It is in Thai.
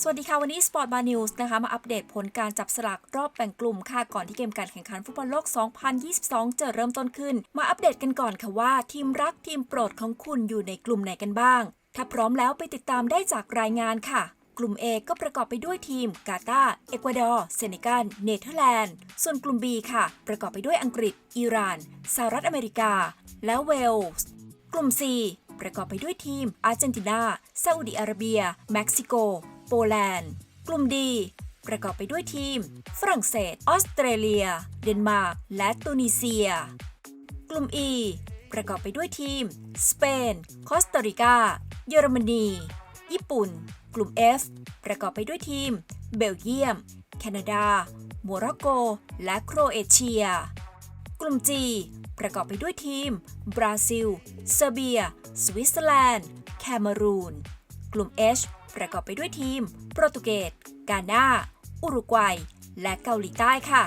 สวัสดีค่ะ วันนี้ Sport Bar News นะคะมาอัปเดตผลการจับสลากรอบแบ่งกลุ่มค่ะก่อนที่เกมการแข่งขันฟุตบอลโลก 2022 จะเริ่มต้นขึ้น มาอัปเดตกันก่อนค่ะว่า ทีมรักทีมโปรดของคุณอยู่ในกลุ่มไหนกันบ้าง ถ้าพร้อมแล้วไปติดตามได้จากรายงานค่ะ กลุ่ม A ก็ประกอบไปด้วยทีมกาตาเอกวาดอร์ เซเนกัลเนเธอร์แลนด์ ส่วนกลุ่ม B ค่ะ ประกอบไปด้วยอังกฤษ อิหร่านสหรัฐอเมริกา และเวลส์กลุ่ม C ประกอบไปด้วยทีมอาร์เจนตินาซาอุดิอาระเบีย เม็กซิโก ปแลนด์ กลุ่ม D ประกอบไปด้วยทีม ฝรั่งเศส ออสเตรเลีย เดนมาร์ก และตูนิเซีย กลุ่ม E ประกอบไปด้วยทีม สเปน คอสตาริกา เยอรมนี ญี่ปุ่น กลุ่ม F ประกอบไปด้วยทีม เบลเยียม แคนาดา โมร็อกโก และโครเอเชีย กลุ่ม G ประกอบไปด้วยทีม บราซิล เซอร์เบีย สวิตเซอร์แลนด์ แคเมรูน กลุ่ม H ประกอบไปด้วยทีม โปรตุเกส กานาอุรุกวัย และเกาหลีใต้ค่ะ